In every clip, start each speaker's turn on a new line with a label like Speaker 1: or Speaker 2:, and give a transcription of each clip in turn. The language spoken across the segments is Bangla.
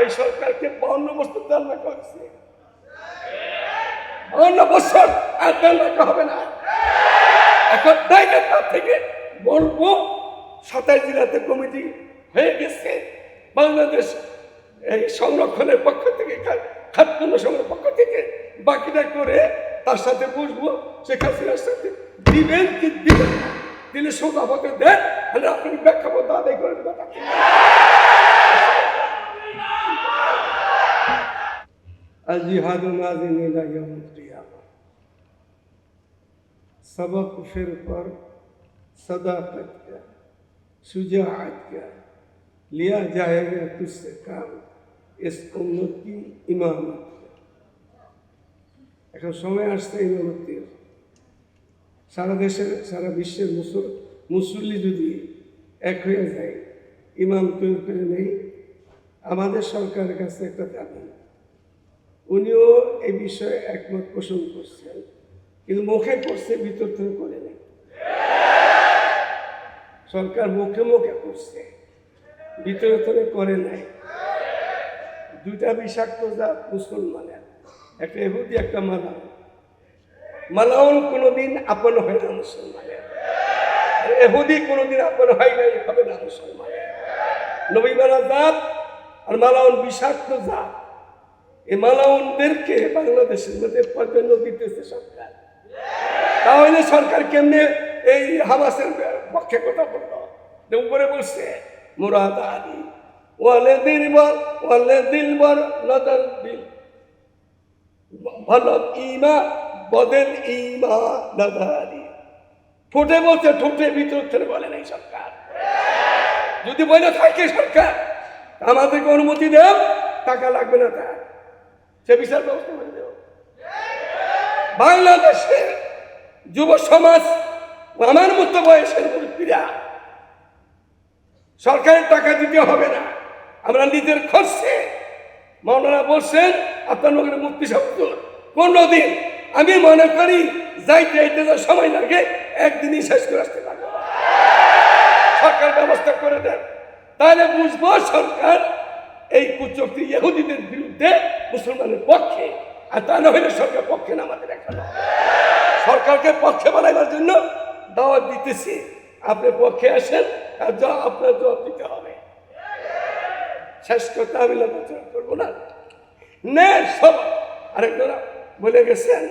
Speaker 1: এই সরকারকে বাউন্ন বছর দেড় লাখ হয়েছে বাউন্ন বছর আর দেড় লাখ হবে না? এখন ডাইরেক্ট তার থেকে বলব, সাতাইশ জেলাতে কমিটি হয়ে গেছে। বাংলাদেশ এই সংরক্ষণের পক্ষ থেকে খাদ্য সংগ্রহের পক্ষ থেকে বাকিটা করে তার সাথে বুঝব শেখ হাসিনার সাথে দিবেন কি দিবেন দিলে আমাকে দেন, তাহলে আপনি প্রেক্ষাপট আদায় করে الجهاد ماضٍ إلى يوم القيامة सबक फिर पर सदाकत का शुजात का लिया जाएगा तुझसे काम इस उम्मत की इमामत का এখন সময় আসছে ইমামতির সারা দেশের সারা বিশ্বের মুসল মুসল্লি যদি এক হয়ে যায় ইমাম তৈরি করে নেই আমাদের সরকারের কাছে একটা দাবি উনিও এই বিষয়ে একমত পোষণ করছেন। কিন্তু মুখে করছে, ভিতর থেকে করে নেই সরকার মুখে মুখে করছে, ভিতরে থেকে করে নাই দুইটা বিষাক্ত জাত মুসলমানের, একটা এহুদি একটা মালাউন। মালাউন কোনোদিন আপন হয় না মুসলমানের। এহুদি কোনোদিন আপন হয় নাই, হবে না মুসলমানের। নবী মারা জাত আর মালাউন বিষাক্ত জাত। এই মালাউনদেরকে বাংলাদেশের মধ্যে প্রাধান্য দিতেছে সরকার। তাহলে সরকার কেমনে এই হামাসের পক্ষে কথা বলল? উপরে বলছে মুরাদ আলী ওয়ালে দিলবর ওয়ালে দিলবর নদর দিল। ভালো ইমা বদেল ইমা নদারি ঠোঁটে বলছে, ঠোঁটে ভিতর থেকে বলে নাই সরকার। যদি বলে থাকে সরকার, আমাদেরকে অনুমতি দেব টাকা লাগবে না তার। সে বিচার ব্যবস্থা করে দেব। বাংলাদেশের যুব সমাজ আমার মতো বয়সের মুরব্বীরা, সরকারের টাকা দিতে হবে না। আমরা নিজের খরচে, মৌলানা বলছেন, আপনার মনে মুক্তি শব্দ পনেরো দিন আমি মনে করি যাইতে যাইতে যা সময় লাগে, একদিনই শেষ করে আসতে পারব। সরকার ব্যবস্থা করে দেন। তাহলে বুঝব সরকার এই কুচক্তি ইহুদিদের বিরুদ্ধে মুসলমানের পক্ষে, আর তা না হলে সরকার পক্ষে না আমাদের এখানে সরকারকে পক্ষে বানাইবার জন্য দাওয়াত দিতেছি। আপনি পক্ষে আসেন, আর যা আপনার জবাব দিতে হবে। শেষ করতে আমি আলোচনা করব না। নে সব আরেকজন বলে গেছেন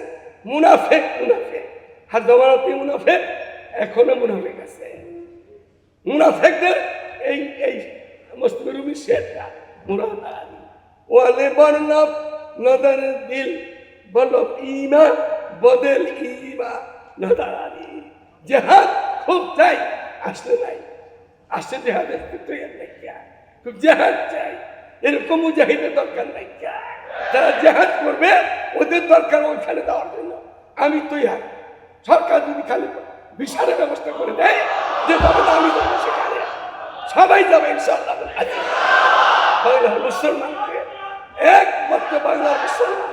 Speaker 1: মুনাফে মুনাফে আর জমানতি মুনাফে এখনও মুনাফেক গেছে মুনাফেকদের এই এই মস্তরুমি শেরটা। ওয়ালে বর্ণব নদর দিল বলব ইমা বদল ইমা নদর আলী, জেহাদ খুব চাই, আসলে নাই। আসছে জেহাদের তৈরি নাই খুব জেহাদ চাই। এরকম মুজাহিদের দরকার নাই যারা জেহাদ করবে, ওদের দরকার ওইখানে দেওয়ার জন্য। আমি তৈরি সরকার যদি খালি বিশালের ব্যবস্থা করে দেয়, যে আমি সেখানে। সবাই যাবে ইনশাল্লাহ বাংলার মুসলমানকে একমাত্র বাংলার মুসলমান।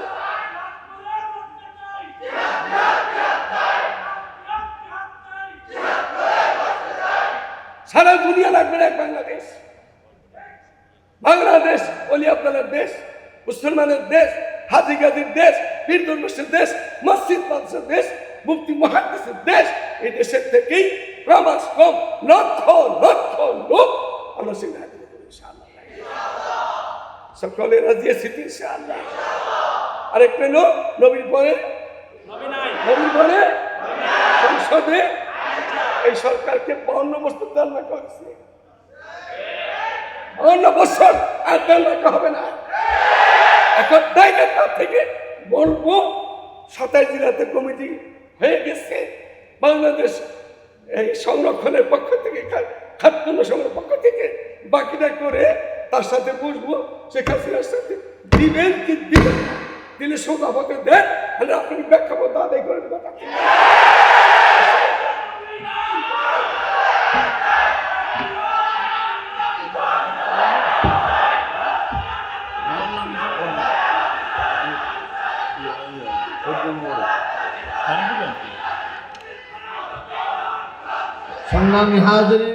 Speaker 1: সারা দুনিয়া লাগবে এক বাংলাদেশ। বাংলাদেশ অলি আপনাদের দেশ, মুসলমানের দেশ, হাজি গাজির দেশ বীর দুর্গের দেশ, মসজিদ মাদ্রাসার দেশ মুক্তি মহাদেশের দেশ এই দেশের থেকেই প্রমাস কম, লক্ষ লক্ষ লোক আমরা সেখানে হাজির করব ইনশাআল্লাহ। সকলে রাজি আছি ইনশাআল্লাহ। আরেকটা লোক নবীর পরে? নবীর পরে? সংসদে? এই সরকারকে বাউন্ন বছর দেড় লাখ হয়েছে। অন্য বছর আর দেড় লাখ হবে না। এখন ডাইরেক্ট তার থেকে বলব সাতাইশ জেলাতে কমিটি হয়ে গেছে। বাংলাদেশ এই সংরক্ষণের পক্ষ থেকে খাদ্য সংগ্রহের পক্ষ থেকে বাকিটা করে তার সাথে বুঝব শেখ হাসিনার সাথে দিবেন কি দিবেন। দিলে শোক আমাকে দেন, তাহলে আপনি প্রেক্ষাপট আদায় করে দেবেন
Speaker 2: সংগ্রামী হাজরে